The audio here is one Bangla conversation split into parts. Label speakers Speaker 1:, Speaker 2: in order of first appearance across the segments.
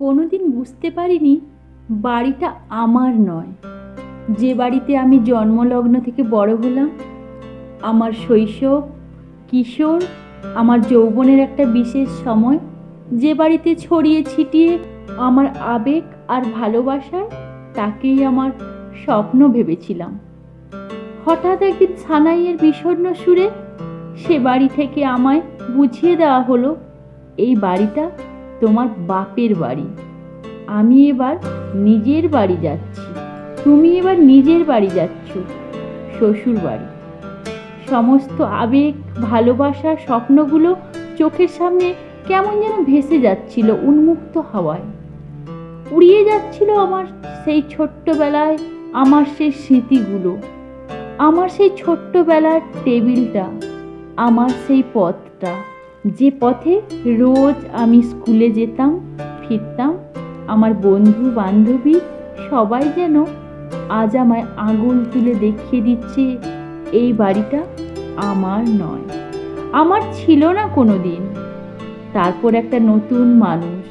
Speaker 1: কোনোদিন বুঝতে পারিনি বাড়িটা আমার নয়। যে বাড়িতে আমি জন্মলগ্ন থেকে বড় হলাম, আমার শৈশব, কিশোর, আমার যৌবনের একটা বিশেষ সময়, যে বাড়িতে ছড়িয়ে ছিটিয়ে আমার আবেগ আর ভালোবাসায় তাকেই আমার স্বপ্ন ভেবেছিলাম। হঠাৎ একদিন সানাইয়ের বিষণ্ণ সুরে সে বাড়ি থেকে আমায় বুঝিয়ে দেওয়া হলো, এই বাড়িটা তোমার বাপের বাড়ি। আমি এবার নিজের বাড়ি যাচ্ছি। তুমি এবার নিজের বাড়ি যাচ্ছ, শ্বশুর বাড়ি। সমস্ত আবেগ, ভালোবাসা, স্বপ্নগুলো চোখের সামনে কেমন যেন ভেসে যাচ্ছিল উন্মুক্ত হাওয়ায়। উড়িয়ে যাচ্ছিল আমার সেই ছোট্টবেলায় আমার সেই স্মৃতিগুলো। আমার সেই ছোট্টবেলার টেবিলটা, আমার সেই পথটা। যে পথে রোজ আমি স্কুলে যেতাম, ফিরতাম, আমার বন্ধু বান্ধবী সবাই যেন আজ আমায় আঙুল তুলে দেখিয়ে দিচ্ছে, এই বাড়িটা আমার নয়। আমার ছিল না কোনো দিন তারপর একটা নতুন মানুষ,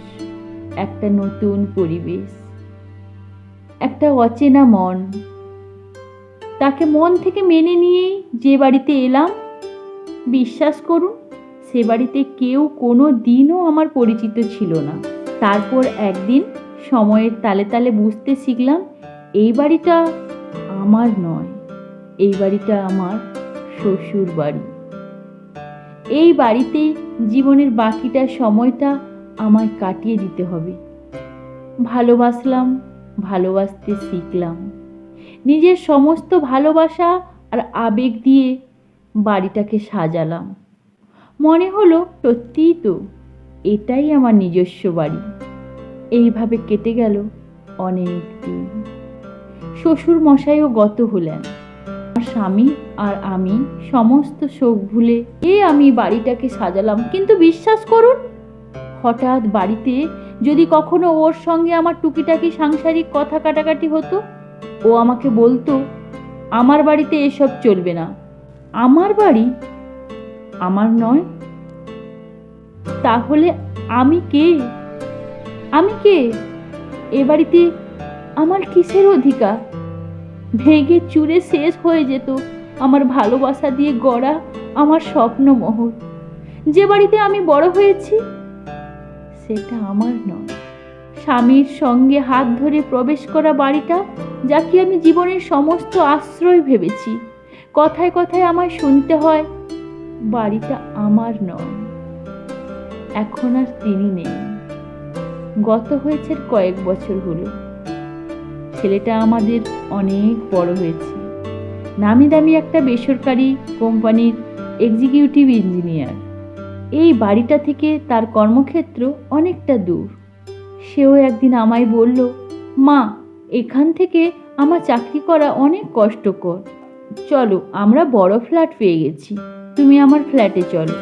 Speaker 1: একটা নতুন পরিবেশ, একটা অচেনা মন। তাকে মন থেকে মেনে নিয়েই যে বাড়িতে এলাম, বিশ্বাস করুন সে বাড়িতে কেউ কোনো দিনও আমার পরিচিত ছিল না। তারপর একদিন সময়ের তালে তালে বুঝতে শিখলাম, এই বাড়িটা আমার নয়, এই বাড়িটা আমার শ্বশুর বাড়ি। এই বাড়িতে জীবনের বাকিটা সময়টা আমায় কাটিয়ে দিতে হবে। ভালোবাসলাম, ভালোবাসতে শিখলাম। নিজের সমস্ত ভালোবাসা আর আবেগ দিয়ে বাড়িটাকে সাজালাম। মনে হলো সত্যিই তো এটাই আমার নিজস্ব বাড়ি। এইভাবে কেটে গেল অনেক দিন। শ্বশুর মশাইও গত হলেন। আমার স্বামী আর আমি সমস্ত শোক ভুলে এ আমি বাড়িটাকে সাজালাম। কিন্তু বিশ্বাস করুন, হঠাৎ বাড়িতে যদি কখনো ওর সঙ্গে আমার টুকিটাকি সাংসারিক কথা কাটাকাটি হতো, ও আমাকে বলতো, আমার বাড়িতে এসব চলবে না। আমার বাড়ি আমার নয়? তাহলে আমি কে? আমি কে? এ বাড়িতে আমার কিসের অধিকার? ভেঙে চুরে শেষ হয়ে যেত আমার ভালোবাসা দিয়ে গড়া আমার স্বপ্নমহল যে বাড়িতে আমি বড় হয়েছি, সেটা আমার নয়। স্বামীর সঙ্গে হাত ধরে প্রবেশ করা বাড়িটা যাকে আমি জীবনের সমস্ত আশ্রয় ভেবেছি। কথায় কথায় আমায় শুনতে হয় বাড়িটা আমার নয়। এখন আর তিনি নেই। গত হয়েছে কয়েক বছর হলো। ছেলেটা আমাদের অনেক বড় হয়েছে। নামি দামি একটা বেসরকারি কোম্পানির এক্সিকিউটিভ ইঞ্জিনিয়ার এই বাড়িটা থেকে তার কর্মক্ষেত্র অনেকটা দূর। সেও একদিন আমায় বলল, মা, এখান থেকে আমার চাকরি করা অনেক কষ্টকর। চলো, আমরা বড় ফ্ল্যাট পেয়ে গেছি। তুমি আমার ফ্ল্যাটে চলো।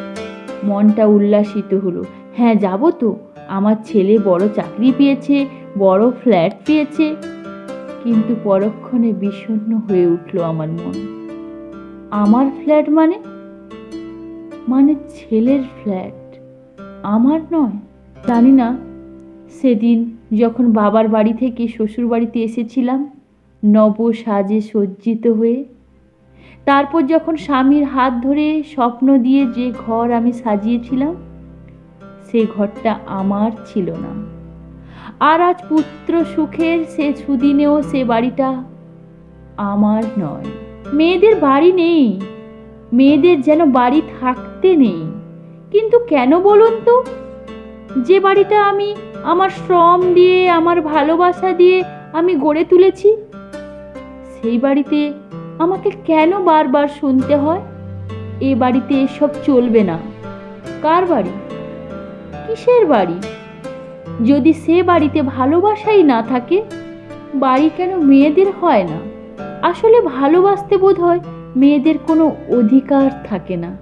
Speaker 1: মনটা উল্লাসিত হলো। হ্যাঁ যাব তো। আমার ছেলে বড় চাকরি পেয়েছে, বড় ফ্ল্যাট পেয়েছে। কিন্তু পরক্ষণে বিষণ্ণ হয়ে উঠল আমার মন। আমার ফ্ল্যাট মানে? মানে ছেলের ফ্ল্যাট। আমার নয়। জানি না। সেদিন যখন বাবার বাড়ি থেকে শ্বশুর বাড়িতে এসেছিলাম নব সাজে সজ্জিত হয়ে তারপর যখন স্বামীর হাত ধরে স্বপ্ন দিয়ে যে ঘর আমি সাজিয়েছিলাম, সে ঘরটা আমার ছিল না। আর আজ পুত্র সুখের সে সুদিনেও সে বাড়িটা আমার নয়। মেয়েদের বাড়ি নেই, মেয়েদের যেন বাড়ি থাকতে নেই। কিন্তু কেন বলুন তো? যে বাড়িটা আমি আমার শ্রম দিয়ে, আমার ভালোবাসা দিয়ে আমি গড়ে তুলেছি, সেই বাড়িতে আমাকে কেন বারবার শুনতে হয়? এ বাড়িতে এসব চলবে না। কার বাড়ি? কিসের বাড়ি? যদি সে বাড়িতে ভালোবাসাই না থাকে, বাড়ি কেন মেয়েদের হয় না? আসলে ভালোবাসতে বোধ হয় মেয়েদের কোনো অধিকার থাকে না।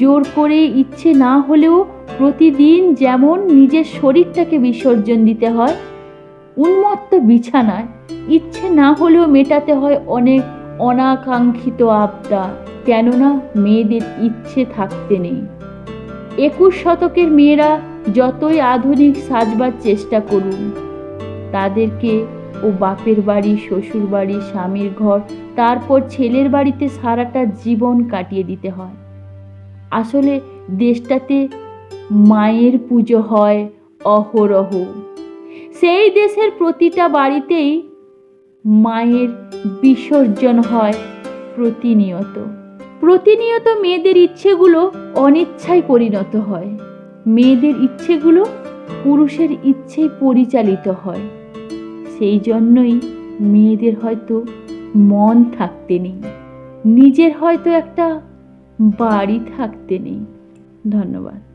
Speaker 1: জোর করে ইচ্ছে না হলেও প্রতিদিন যেমন নিজের শরীরটাকে বিসর্জন দিতে হয়, উন্মত্ত বিছানায় ইচ্ছে না হলেও মেটাতে হয় অনেক অনাকাঙ্ক্ষিত আবদার, কেননা মেয়েদের ইচ্ছে থাকতে নেই। একুশ শতকের মেয়েরা যতই আধুনিক সাজবার চেষ্টা করুন, তাদেরকে ও বাপের বাড়ি, শ্বশুর বাড়ি, স্বামীর ঘর, তারপর ছেলের বাড়িতে সারাটা জীবন কাটিয়ে দিতে হয়। আসলে দেশটাতে মায়ের পুজো হয় অহরহ। সেই দেশের প্রতিটা বাড়িতেই মায়ের বিসর্জন হয় প্রতিনিয়ত। প্রতিনিয়ত মেয়েদের ইচ্ছেগুলো অনিচ্ছায় পরিণত হয়। মেয়েদের ইচ্ছেগুলো পুরুষের ইচ্ছেই পরিচালিত হয়। সেই জন্যই মেয়েদের হয়তো মন থাকতে নেই। নিজের হয়তো একটা বাড়ি থাকতে নেই। ধন্যবাদ।